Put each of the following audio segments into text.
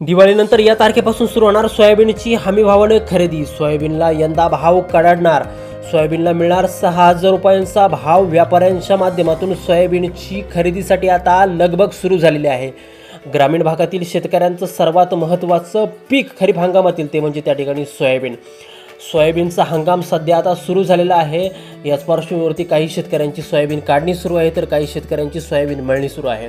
दिवाळीनंतर या तारखेपासून सुरू होणार सोयाबीनची हमी भावाने खरेदी. सोयाबीनला यंदा भाव कडाडणार. सोयाबीनला मिळणार सहा हजार रुपयांचा भाव. व्यापाऱ्यांच्या माध्यमातून सोयाबीनची खरेदीसाठी आता लगबग सुरू झालेली आहे. ग्रामीण भागातील शेतकऱ्यांचं सर्वात महत्त्वाचं पीक खरीप हंगामातील ते म्हणजे त्या ठिकाणी सोयाबीन. सोयाबीनचा हंगाम सध्या आता सुरू झालेला आहे. याच पार्श्वभूमीवरती काही शेतकऱ्यांची सोयाबीन काढणी सुरू आहे तर काही शेतकऱ्यांची सोयाबीन मळणी सुरू आहे.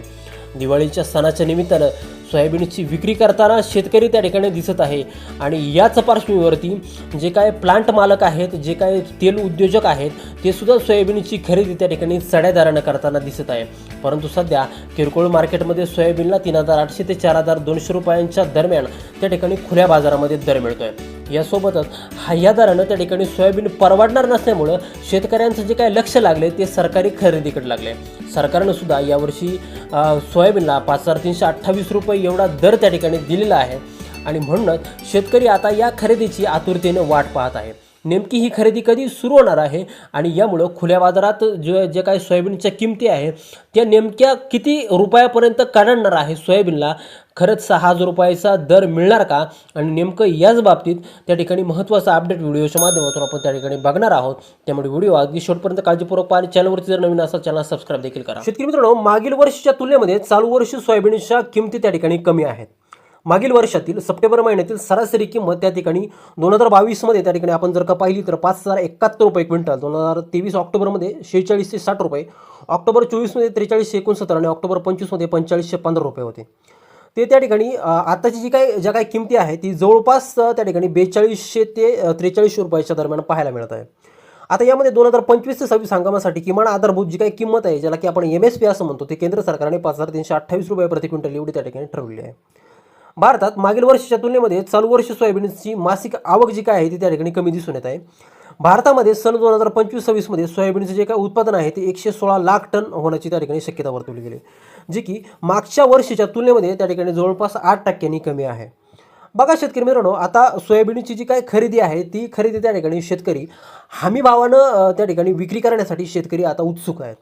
दिवाळीच्या सणाच्या निमित्तानं सोयाबीनची विक्री करताना शेतकरी त्या ठिकाणी दिसत आहे. आणि याच पार्श्वभूमीवरती जे काय प्लांट मालक आहेत जे काय तेल उद्योजक आहेत ते सुद्धा सोयाबीनची खरेदी त्या ठिकाणी चढ्या दरानं करताना दिसत आहे. परंतु सध्या किरकोळ मार्केटमध्ये सोयाबीनला तीन हजार आठशे ते चार हजार दोनशे रुपयांच्या दरम्यान त्या ठिकाणी खुल्या बाजारामध्ये दर मिळतो आहे यासोबतच हा या दरानं त्या ठिकाणी सोयाबीन परवडणार नसल्यामुळं शेतकऱ्यांचं जे काय लक्ष लागले ते सरकारी खरेदीकडे लागले. सरकारनं सुद्धा यावर्षी सोयाबीनला पाच हजार तीनशे अठ्ठावीस रुपये एवढा दर त्या ठिकाणी दिलेला आहे. आणि म्हणूनच शेतकरी आता या खरेदीची आतुरतेनं वाट पाहत आहे. नेमकी ही खरेदी कधी सुरू होणार आहे आणि यामुळं खुल्या बाजारात जे जे काही सोयाबीनच्या किमती आहे त्या नेमक्या किती रुपयापर्यंत काढणार आहे सोयाबीनला? खरंच सहा हजार रुपयाचा दर मिळणार का? आणि नेमकं याच बाबतीत त्या ठिकाणी महत्त्वाचा अपडेट व्हिडिओच्या माध्यमातून आपण त्या ठिकाणी बघणार आहोत. त्यामुळे व्हिडिओ अगदी शेवटपर्यंत काळजीपूर्वक पहा आणि चॅनलवरती जर नवीन असाल चॅनल सबस्क्राईब देखील करा. शेतकरी मित्रांनो मागील वर्षीच्या तुलनेमध्ये चालू वर्षी सोयाबीनच्या किमती त्या ठिकाणी कमी आहेत. मागील वर्षातील सप्टेंबर महिन्यातील सरासरी किंमत त्या ठिकाणी दोन हजार बावीसमध्ये त्या ठिकाणी आपण जर का पाहिली तर पाच हजार एकाहत्तर रुपये क्विंटल दोन हजार तेवीस ऑक्टोबरमध्ये शेहेचाळीसशे साठ रुपये ऑक्टोबर चोवीसमध्ये त्रेचाळीसशे एकोणसत्तर आणि ऑक्टोबर पंचवीसमध्ये पंचेचाळीसशे पंधरा रुपये होते. ते त्या ठिकाणी आताची जी काही ज्या काही किमती आहे ती जवळपास त्या ठिकाणी बेचाळीसशे ते त्रेचाळीसशे रुपयाच्या दरम्यान पाहायला मिळत आहे. आता यामध्ये दोन हजार पंचवीस ते सव्वीस हंगामासाठी किमान आधारभूत जी काही किंमत आहे ज्याला की आपण एम एस पी असं म्हणतो ते केंद्र सरकारने पाच हजार तीनशे अठ्ठावीस रुपये प्रति क्विंटल एवढी त्या ठिकाणी ठरवली आहे. भारतात मागील वर्षाच्या तुलनेमध्ये चालू वर्ष सोयाबीनची मासिक आवक जी काय आहे ती त्या ठिकाणी कमी दिसून येत आहे. भारतामध्ये सन दोन हजार पंचवीस सव्वीसमध्ये सोयाबीनचं जे काय उत्पादन आहे ते एकशे सोळा लाख टन होण्याची त्या ठिकाणी शक्यता वर्तवली गेली. जी की मागच्या वर्षीच्या तुलनेमध्ये त्या ठिकाणी जवळपास आठ टक्क्यांनी कमी आहे. बघा शेतकरी मित्रांनो आता सोयाबीनची जी काय खरेदी आहे ती खरेदी त्या ठिकाणी शेतकरी हमी भावानं त्या ठिकाणी विक्री करण्यासाठी शेतकरी आता उत्सुक आहेत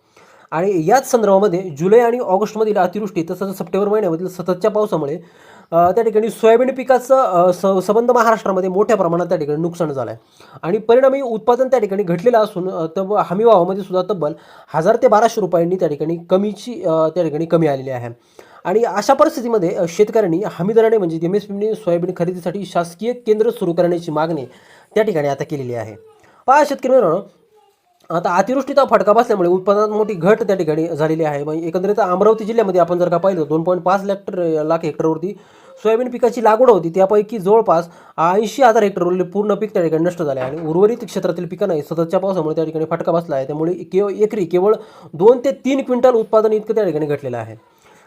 आणि याच संदर्भामध्ये जुलै आणि ऑगस्टमधील अतिवृष्टी तसंच सप्टेंबर महिन्यामधील सततच्या पावसामुळे त्या ठिकाणी सोयाबीन पिकाचं स संबंध महाराष्ट्रामध्ये मोठ्या प्रमाणात त्या ठिकाणी नुकसान झालं आहे आणि परिणामी उत्पादन त्या ठिकाणी घटलेलं असून तब हमी भावामध्ये सुद्धा तब्बल हजार ते बाराशे रुपयांनी त्या ठिकाणी कमीची त्या ठिकाणी कमी आलेली आहे. आणि अशा परिस्थितीमध्ये शेतकऱ्यांनी हमी दराने म्हणजे एम एस पीने सोयाबीन खरेदीसाठी शासकीय केंद्र सुरू करण्याची मागणी त्या ठिकाणी आता केलेली आहे. पहा शेतकरी मित्रांनो आता अतिवृष्टीचा फटका बसल्यामुळे उत्पादनात मोठी घट त्या ठिकाणी झालेली आहे. म्हणजे एकंदरीत अमरावती जिल्ह्यामध्ये आपण जर का पाहिलं दोन पॉईंट पाच हेक्टर लाख हेक्टरवरती सोयाबीन पिकाची लागवड होती. त्यापैकी जवळपास ऐंशी हजार हेक्टरवरील पूर्ण पीक त्या ठिकाणी नष्ट झाले आणि उर्वरित क्षेत्रातील पिकांनाही सततच्या पावसामुळे त्या ठिकाणी फटका बसला आहे. त्यामुळे केव एकरी केवळ दोन ते तीन क्विंटल उत्पादन इतकं त्या ठिकाणी घटलेलं आहे.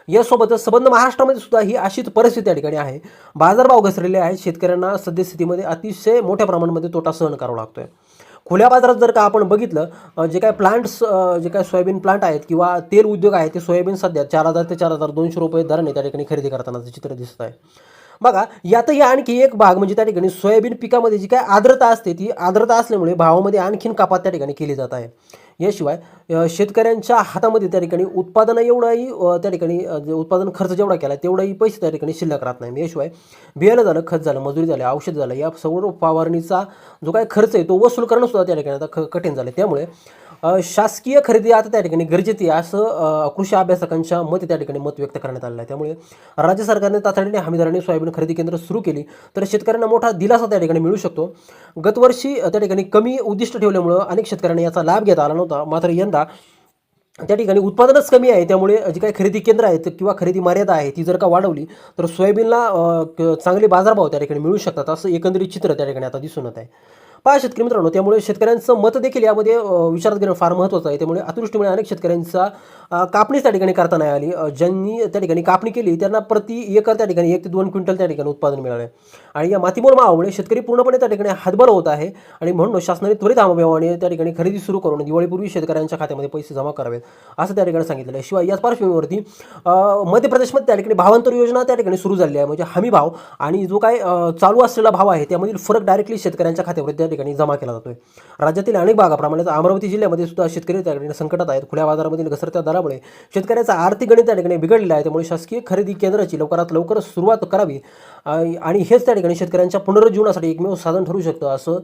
यासोबतच संबंध महाराष्ट्रामध्ये सुद्धा ही अशीच परिस्थिती त्या ठिकाणी आहे. बाजारभाव घसरलेले आहेत. शेतकऱ्यांना सद्यस्थितीमध्ये अतिशय मोठ्या प्रमाणामध्ये तोटा सहन करावा लागतोय. खुल्या बाजारात जर का आपण बघितलं जे काय प्लांट्स जे काय सोयाबीन प्लांट आहेत किंवा तेल उद्योग आहे ते सोयाबीन सध्या चार हजार ते चार हजार दोनशे रुपये दराने त्या ठिकाणी खरेदी करतानाचं चित्र दिसत आहे. बघा यातही आणखी एक भाग म्हणजे त्या ठिकाणी सोयाबीन पिकामध्ये जी काय आर्द्रता असते ती आर्द्रता असल्यामुळे भावामध्ये आणखीन कपात त्या ठिकाणी केली जात आहे. याशिवाय शेतकऱ्यांच्या हातामध्ये त्या ठिकाणी उत्पादन एवढाही त्या ठिकाणी जे उत्पादन खर्च जेवढा केला तेवढाही पैसे त्या ठिकाणी शिल्लक राहत नाही. याशिवाय बियाणं झालं खत झालं मजुरी झाली औषध झालं या सर्व फवारणीचा जो काय खर्च आहे तो वसूल करणं सुद्धा त्या ठिकाणी आता ख कठीण झालं त्यामुळे शासकीय खरेदी आता त्या ठिकाणी गरजेची असं कृषी अभ्यासकांच्या मते त्या ठिकाणी मत व्यक्त करण्यात आलेलं आहे. त्यामुळे राज्य सरकारने तातडीने हमीदराने सोयाबीन खरेदी केंद्र सुरू केली तर शेतकऱ्यांना मोठा दिलासा त्या ठिकाणी मिळू शकतो. गतवर्षी त्या ठिकाणी कमी उद्दिष्ट ठेवल्यामुळं अनेक शेतकऱ्यांना याचा लाभ घेता आला नव्हता. मात्र यंदा त्या ठिकाणी उत्पादनच कमी आहे. त्यामुळे जी काही खरेदी केंद्र आहेत किंवा खरेदी मर्यादा आहे ती जर का वाढवली तर सोयाबीनला क- चांगले बाजारभाव त्या ठिकाणी मिळू शकतात असं एकंदरीत चित्र त्या ठिकाणी आता दिसून येत आहे. पहा शेतकरी मित्रांनो त्यामुळे शेतकऱ्यांचं मत देखील यामध्ये विचारात घेणं फार महत्त्वाचं आहे. त्यामुळे अतिवृष्टीमुळे अनेक शेतकऱ्यांचा कापणी कापणीच त्या ठिकाणी करता नाही आली. ज्यांनी त्या ठिकाणी कापणी केली त्यांना प्रति एकर त्या ठिकाणी एक ते दोन क्विंटल त्या ठिकाणी उत्पादन मिळालं आणि या मातीमोल मावामुळे शेतकरी पूर्णपणे त्या ठिकाणी हातभार होत आहे. आणि म्हणून शासनाने त्वरित हमीभावाने त्या ठिकाणी खरेदी सुरू करून दिवाळीपूर्वी शेतकऱ्यांच्या खात्यामध्ये पैसे जमा करावेत असं त्या ठिकाणी सांगितलेलं आहे. शिवाय याच पार्श्वभूमीवरती मध्य प्रदेशमध्ये त्या ठिकाणी भावांतर योजना त्या ठिकाणी सुरू झाली आहे. म्हणजे हमी भाव आणि जो काय चालू असलेला भाव आहे त्यामधील फरक डायरेक्टली शेतकऱ्यांच्या खात्यावर त्या ठिकाणी जमा केला जातोय. राज्यातील अनेक भागाप्रमाणेच अमरावती जिल्ह्यामध्ये सुद्धा शेतकरी त्या ठिकाणी संकटात आहेत. खुल्या बाजारामधील घसरत्या दरामुळे शेतकऱ्याचा आर्थिक गणित त्या ठिकाणी बिघडलेला आहे. त्यामुळे शासकीय खरेदी केंद्राची लवकरात लवकर सुरुवात करावी आणि हेच त्या ठिकाणी शेतकऱ्यांच्या पुनरुज्जीवनासाठी एकमेव साधन ठरू शकतं असं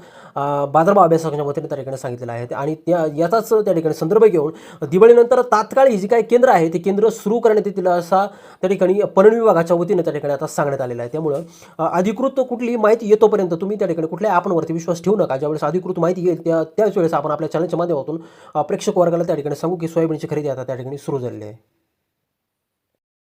बाजारभाव अभ्यासकांच्या वतीने त्या ठिकाणी सांगितलेलं आहे. आणि त्या याचाच त्या ठिकाणी संदर्भ घेऊन दिवाळीनंतर तात्काळ ही जी काही केंद्र आहे ते केंद्र सुरू करण्यात येतील असा त्या ठिकाणी पणन विभागाच्या वतीने त्या ठिकाणी आता सांगण्यात आलेलं आहे. त्यामुळं अधिकृत कुठलीही माहिती येतोपर्यंत तुम्ही त्या ठिकाणी कुठल्याही आपणवरती विश्वास ठेवू नका. ज्यावेळेस अधिकृत माहिती येईल त्या त्याच वेळेस आपण आपल्या चॅनलच्या माध्यमातून प्रेक्षक वर्गाला त्या ठिकाणी सांगू की सोयाबीनची खरेदी आता त्या ठिकाणी सुरू झालेली आहे.